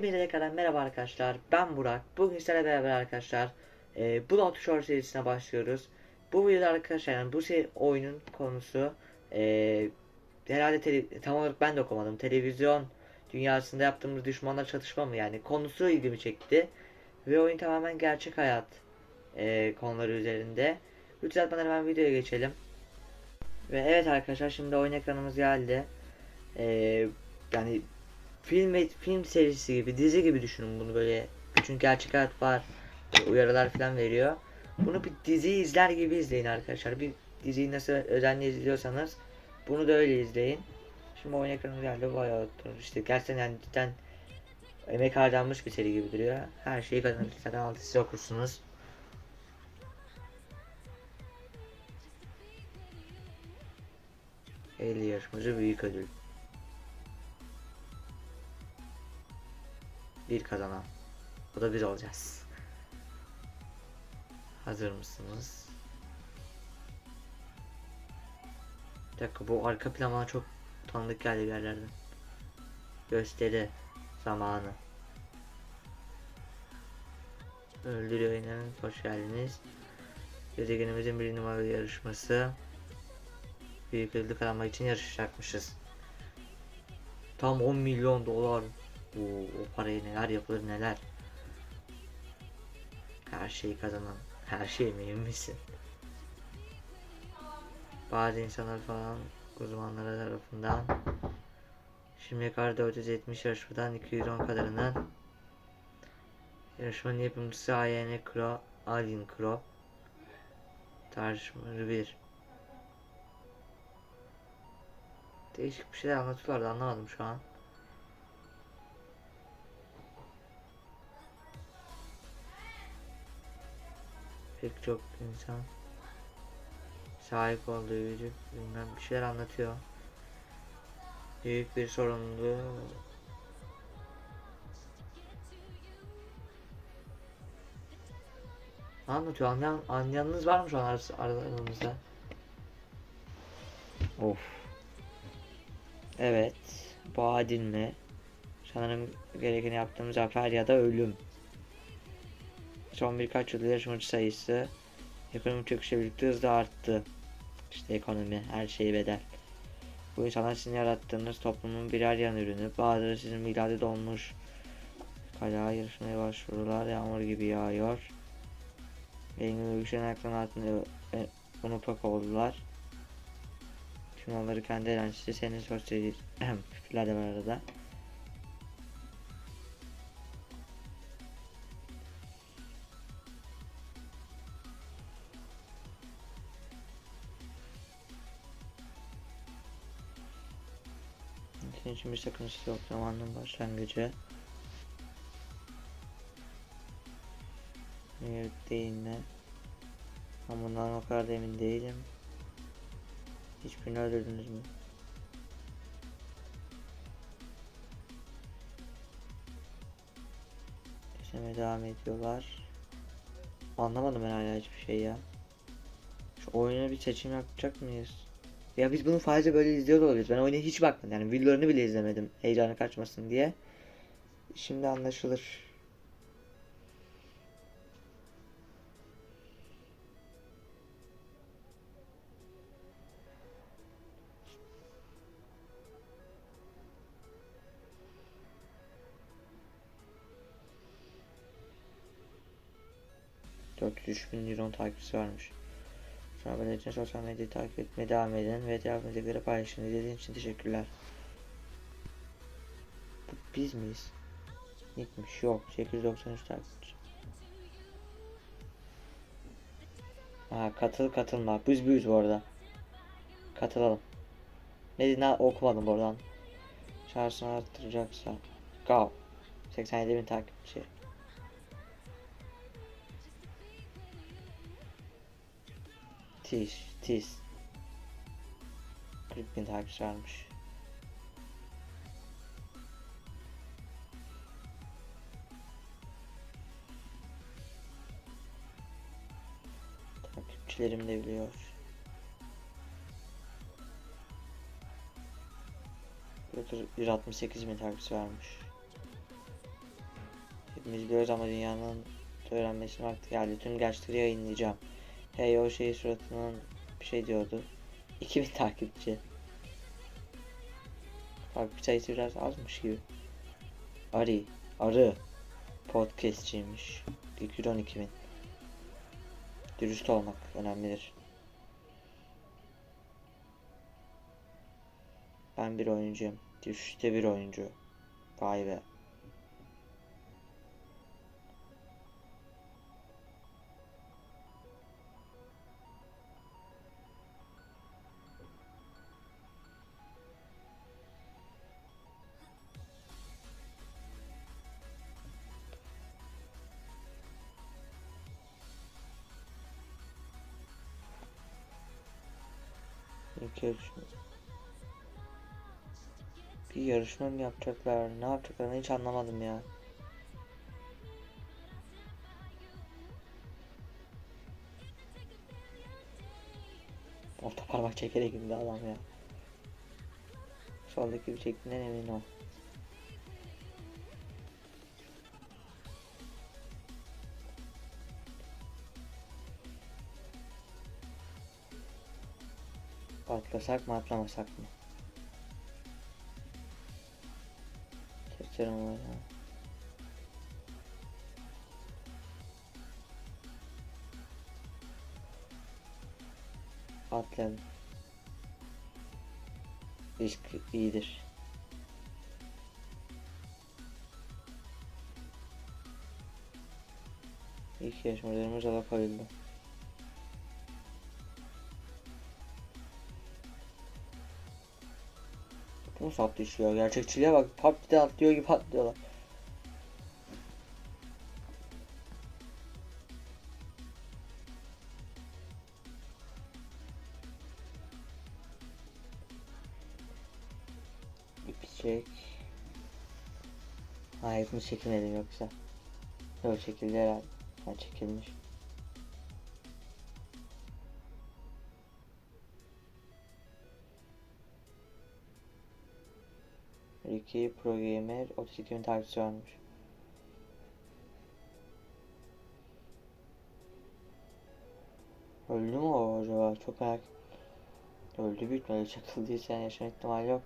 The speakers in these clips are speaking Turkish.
Hepinize tekrardan merhaba arkadaşlar. Ben Burak. Bugün sizlerle beraber arkadaşlar e, Blood Shore serisine başlıyoruz. Bu videoda arkadaşlar yani bu seri oyunun konusu e, herhalde tam olarak ben de okumadım. Televizyon dünyasında yaptığımız düşmanlar çatışma mı yani konusu ilgimi çekti. Ve oyun tamamen gerçek hayat e, konuları üzerinde. Lütfen uzatmadan hemen videoya geçelim. Ve evet arkadaşlar şimdi oyun ekranımız geldi. E, yani film film serisi gibi dizi gibi düşünün bunu böyle çünkü gerçek hayat var uyarılar falan veriyor. Bunu bir dizi izler gibi izleyin arkadaşlar. Bir diziyi nasıl özenle izliyorsanız bunu da öyle izleyin. Şimdi oyun ekranı geldi bayağı oturur. işte gerçekten yani cidden emek harcanmış bir seri gibi duruyor. Her şeyi kazanır zaten altı siz okursunuz. El yarışmacı büyük ödül. Bir kazanan. O da biz olacağız. Hazır mısınız? Bir dakika bu arka plan bana çok tanıdık geldi bir yerlerden. Gösteri zamanı. Öldürüyor inanın hoş geldiniz. Gezegenimizin bir numaralı yarışması. Büyük ödül kazanmak için yarışacakmışız. Tam 10 milyon dolar. Oo, o paraya neler yapılır neler. Her şeyi kazanan. Her şey mi emin misin? Bazı insanlar falan uzmanları tarafından Şimdiye kadar 470 yarışmadan 210 kadarının Yarışmanın yapımcısı AYN Kro, Alin Kro Tartışmaları 1 Değişik bir şeyler anlatıyorlardı anlamadım şu an. Pek çok insan sahip olduğu vücut bilmem bir şeyler anlatıyor. Büyük bir sorumluluğu anlatıyor. Anlayan, anlayanınız var mı şu an ar-? Of. Evet. Adil mi? Sanırım gerekeni yaptığım zafer ya da ölüm. Son birkaç yılda yarışmacı sayısı ekonomik çöküşle birlikte hızla arttı. İşte ekonomi, her şey bedel. Bu insanlar sizin yarattığınız toplumun birer yan ürünü. Bazıları sizin miladi dolmuş. Kala yarışmaya başvurular yağmur gibi yağıyor. Benim yükselen ayaklarının altında e, oldular. Şimdi onları kendi eğlencesi senin sosyal küfürler de var arada. Senin için bir sakıncası yok zamanın başlangıcı. Evet değil ne? Ama bundan o kadar da emin değilim. Hiçbirini öldürdünüz mü? Kesmeye devam ediyorlar. Anlamadım ben hala hiçbir şey ya. Şu oyuna bir seçim yapacak mıyız? Ya biz bunu fazla böyle izliyor olabiliriz. Ben oyuna hiç bakmadım. Yani videolarını bile izlemedim. Heyecanı kaçmasın diye. Şimdi anlaşılır. ...403 bin euro takipçisi varmış. Haberler için sosyal medyayı takip etmeye devam edin ve etrafınızdakileri paylaşın. İzlediğiniz için teşekkürler. Bu biz miyiz? Nickmiş yok. 893 takipçi. Ha katıl katılma. Biz büyüz bu arada. Katılalım. Ne ne okumadım buradan. Şarjını arttıracaksa. Go. 87 bin takipçi. Tiş, tiz. 40 bin takipçi varmış. Takipçilerim de biliyor. Yoksa 168 bin takipçi varmış. Hepimiz biliyoruz ama dünyanın öğrenmesine vakti geldi. Tüm gerçekleri yayınlayacağım. Hey o şey suratının bir şey diyordu. 2000 takipçi. Takipçi sayısı biraz azmış gibi. Arı. Arı. Podcastçiymiş. 212 bin. Dürüst olmak önemlidir. Ben bir oyuncuyum. Dürüstte bir oyuncu. Vay be. İlk yarışma. Bir yarışma mı yapacaklar? Ne yapacaklarını hiç anlamadım ya. Orta parmak çekerek indi adam ya. Soldaki bir çektiğinden emin ol. Atlasak mı atlamasak mı? Seçerim o ya. Atlayalım. Risk iyidir. İlk yarışmalarımız ala Bu nasıl atlıyor ya? Gerçekçiliğe bak. PUBG'de atlıyor gibi atlıyorlar. Çek. Ha hepimiz çekilmedi yoksa. Yok çekildi herhalde. Ha çekilmiş. Ricky Pro Gamer 32 bin takipçisi varmış. Öldü mü o acaba? Çok merak Öldü büyük ihtimalle çakıldıysa yani yaşama ihtimali yok.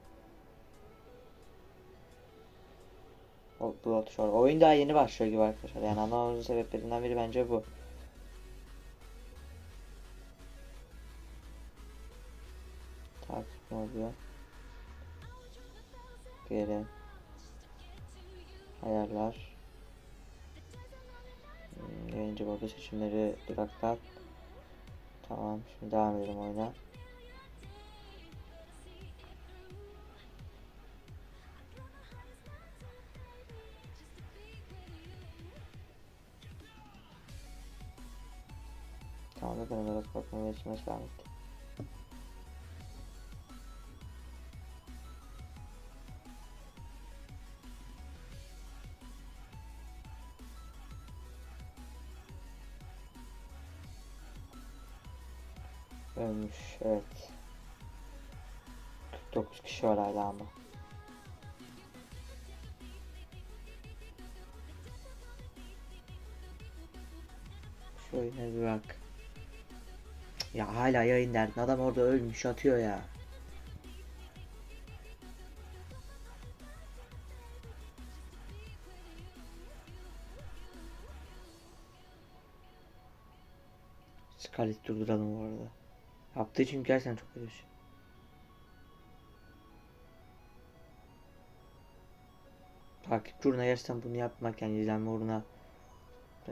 O bu atışıyor. Oyun daha yeni başlıyor gibi arkadaşlar. Yani anlamamızın sebeplerinden biri bence bu. Takip mi oluyor? Geri. Ayarlar. Hmm, Yayıncı bölge seçimleri duraklat. Tamam şimdi devam edelim oyuna. Tamam da ben olarak bakmaya geçmesi devam etti. Ölmüş evet. 49 kişi var hala ama. Şöyle bak. Ya hala yayın derdin. Adam orada ölmüş atıyor ya. Scarlett durduralım bu arada. Yaptığı çünkü gerçekten çok kötü şey. Takipçi uğruna gerçekten bunu yapmak yani izlenme uğruna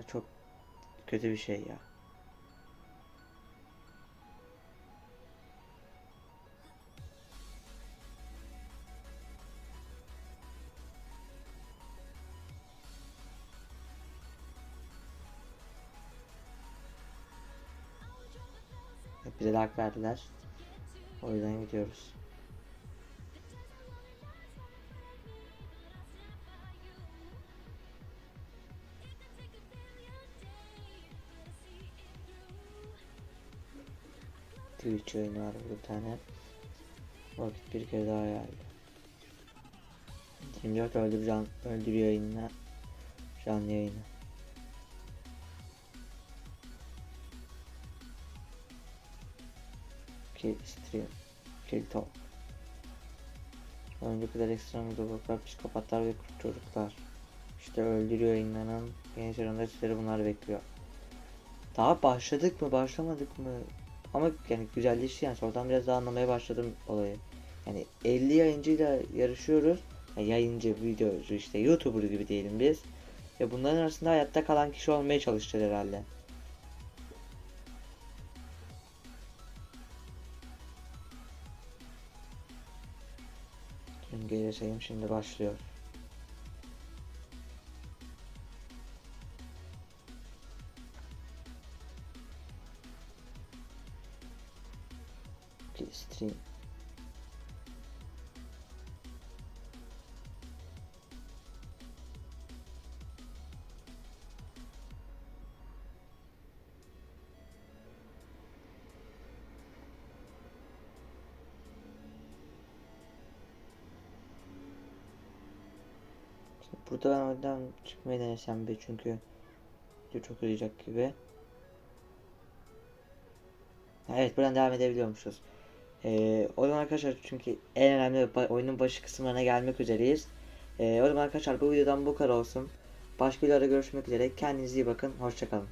çok kötü bir şey ya. Bize de hak verdiler. O yüzden gidiyoruz. Twitch yayını var bir tane. Vakit bir kere daha geldi. 24 öldür can öldür yayınına Canlı yayını. Stream. Kill talk. Kadar ekstrem videolar, psikopatlar ve kurt çocuklar. İşte öldürüyor inanan genç aranda sizleri bunlar bekliyor. Daha başladık mı başlamadık mı? Ama yani güzelleşti yani sonradan biraz daha anlamaya başladım olayı. Yani 50 yayıncıyla yarışıyoruz. Yani yayıncı, videocu işte YouTuber gibi diyelim biz. Ve bunların arasında hayatta kalan kişi olmaya çalışacağız herhalde. Tüm geri şimdi başlıyor. Burada ben oradan çıkmayı denesem bir çünkü çok uzayacak gibi. Evet buradan devam edebiliyormuşuz. Ee, o zaman arkadaşlar çünkü en önemli oyunun başı kısımlarına gelmek üzereyiz. Ee, o zaman arkadaşlar bu videodan bu kadar olsun. Başka videolarda görüşmek üzere. Kendinize iyi bakın. Hoşçakalın.